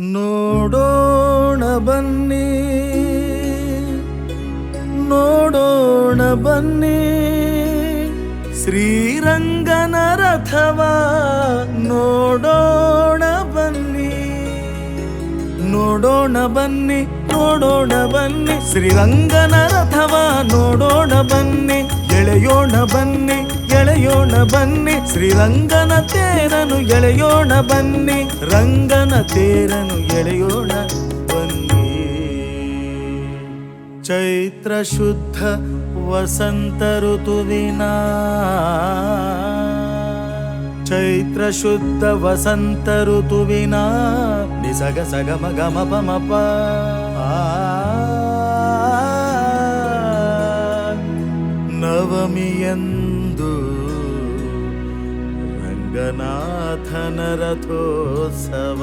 ನೋಡೋಣ ಬನ್ನಿ. ನೋಡೋಣ ಬನ್ನಿ. ಶ್ರೀರಂಗನ ರಥವ ನೋಡೋಣ ಬನ್ನಿ. ನೋಡೋಣ ಬನ್ನಿ ನೋಡೋಣ ಬನ್ನಿ. ಶ್ರೀರಂಗನ ರಥವ ನೋಡೋಣ ಬನ್ನಿ. ಎಳೆಯೋಣ ಬನ್ನಿ ಎಳೆಯೋಣ ಬನ್ನಿ. ಶ್ರೀರಂಗನ ತೇರನು ಎಳೆಯೋಣ ಬನ್ನಿ, ರಂಗನ ತೇರನು ಎಳೆಯೋಣ ಬನ್ನಿ. ಚೈತ್ರ ಶುದ್ಧ ವಸಂತ ಋತುವಿನ ಚೈತ್ರ ಶುದ್ಧ ವಸಂತ ಋತುವಿನ ನಿಸಗ ಸಗಮ ಗಮ ಪಮಪ ನವಮಿಯಂದು ರಂಗನಾಥನ ರಥೋತ್ಸವ.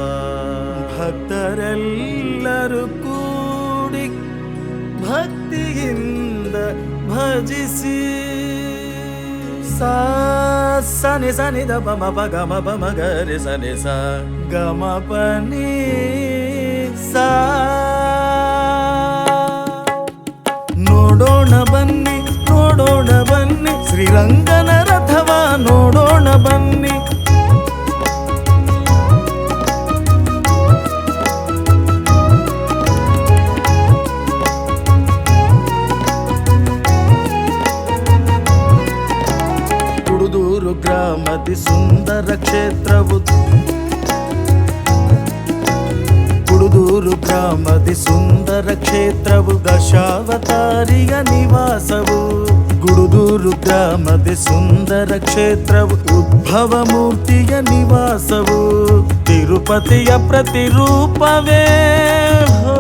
ಭಕ್ತರೆಲ್ಲರೂ ಕೂಡಿ ಭಕ್ತಿಯಿಂದ ಭಜಿಸಿ. ಸಾ ಸನಿ ಸನಿ ದ ಪಮ ಪ ಗಮ ಪಮ ಗರಿ ಸನಿ ಸ ಗಮ ಪನಿ ಸಾ ನೋಡೋಣ ಬನ್ನಿ ಶ್ರೀರಂಗನ ರಥವ ನೋಡೋಣ ಬನ್ನಿ ಕುಡುದೂರು ಗ್ರಾಮದಿ ಸುಂದರ ಕ್ಷೇತ್ರವು ಕುಡುದೂರು ಗ್ರಾಮದಿ ಸುಂದರ ಕ್ಷೇತ್ರವು ದಶಾವತಾರಿಯ ನಿವಾಸವು ಗುಡುದೂರು ಗ್ರಾಮದಿ ಸುಂದರ ಕ್ಷೇತ್ರವು ಉದ್ಭವ ಮೂರ್ತಿಯ ನಿವಾಸವು ತಿರುಪತಿಯ ಪ್ರತಿರೂಪವೇ ಹೋ.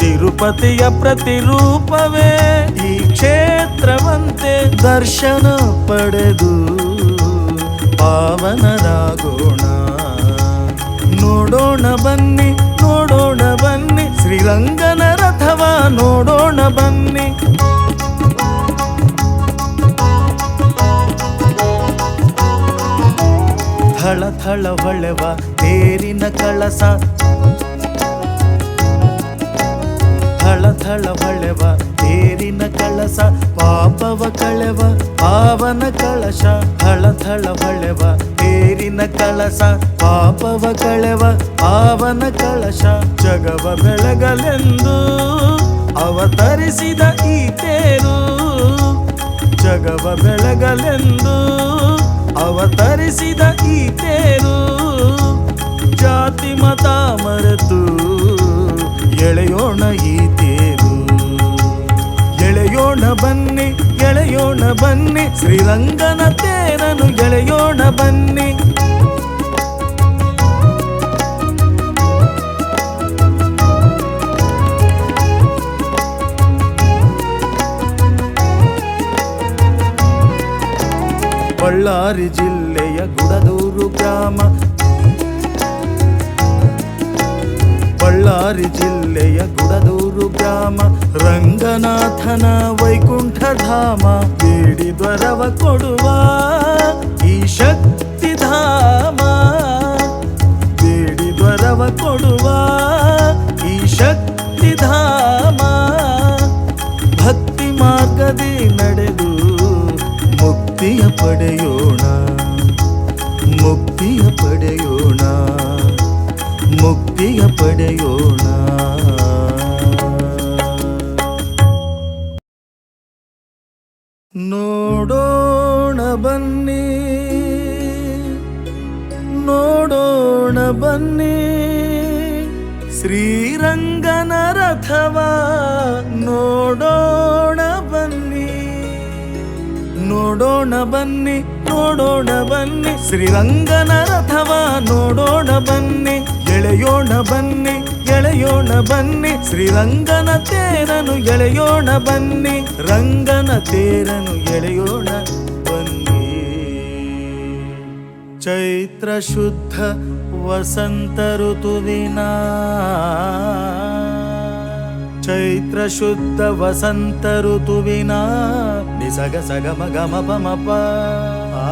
ತಿರುಪತಿಯ ಪ್ರತಿರೂಪವೇ ಈ ಕ್ಷೇತ್ರವಂತೆ ದರ್ಶನ ಪಡೆದು ಪಾವನರಾಗೋಣ ನೋಡೋಣ ಬನ್ನಿ ನೋಡೋಣ ಬನ್ನಿ ಶ್ರೀರಂಗನ ರಥವ ನೋಡೋಣ ಹೊಳೆವ ತೇರಿನ ಕಳಸ. ಹೊಳೆವ ತೇರಿನ ಕಳಸ. ಪಾಪವ ಕಳೆವ, ಪಾವನ ಕಳಶ. ಹೊಳೆವ ತೇರಿನ ಕಳಸ. ಪಾಪವ ಕಳೆವ, ಪಾವನ ಕಳಶ. ಜಗವ ಬೆಳಗಲೆಂದು ಅವತರಿಸಿದ ಈ ತೇರು ಜಗವ ಬೆಳಗಲೆಂದು ಅವತರಿಸಿದ ಈ ತೇರು, ಜಾತಿ, ಮತ, ಮರೆತು ಎಳೆಯೋಣ ಈ ತೇರು. ಎಳೆಯೋಣ ಬನ್ನಿ ಎಳೆಯೋಣ ಬನ್ನಿ, ಶ್ರೀರಂಗನ ತೇರನು ಎಳೆಯೋಣ ಬನ್ನಿ. ಬಳ್ಳಾರಿ ಜಿಲ್ಲೆಯ ಗುಡದೂರು ಗ್ರಾಮ. ಬಳ್ಳಾರಿ ಜಿಲ್ಲೆಯ ಗುಡದೂರು ಗ್ರಾಮ. ರಂಗನಾಥನ ವೈಕುಂಠ ಧಾಮ ಬೇಡಿದ್ವರವ ಕೊಡುವ ಈ ಶಕ್ತಿ ಧಾಮ. ಬೇಡಿದ್ವರವ ಕೊಡುವ ಮುಕ್ತಿಯ ಪಡೆಯೋಣ. ಮುಕ್ತಿಯ ಪಡೆಯೋಣ. ಮುಕ್ತಿಯ ಪಡೆಯೋಣ. ನೋಡೋಣ ಬನ್ನಿ. ನೋಡೋಣ ಬನ್ನಿ. ಶ್ರೀರಂಗನ ರಥವ ನೋಡೋಣ ನೋಡೋಣ ಬನ್ನಿ ನೋಡೋಣ ಬನ್ನಿ. ಶ್ರೀರಂಗನ ರಥವ ನೋಡೋಣ ಬನ್ನಿ, ಎಳೆಯೋಣ ಬನ್ನಿ ಎಳೆಯೋಣ ಬನ್ನಿ. ಶ್ರೀರಂಗನ ತೇರನು ಎಳೆಯೋಣ ಬನ್ನಿ, ರಂಗನ ತೇರನು ಎಳೆಯೋಣ ಬನ್ನಿ. ಚೈತ್ರ ಶುದ್ಧ ವಸಂತ ಋತುವಿನ ಚೈತ್ರ ಶುದ್ಧ ವಸಂತ ಋತುವಿನ ನಿಸಗ ಸಗಮ ಗಮ ಪಮ ಪ ಆ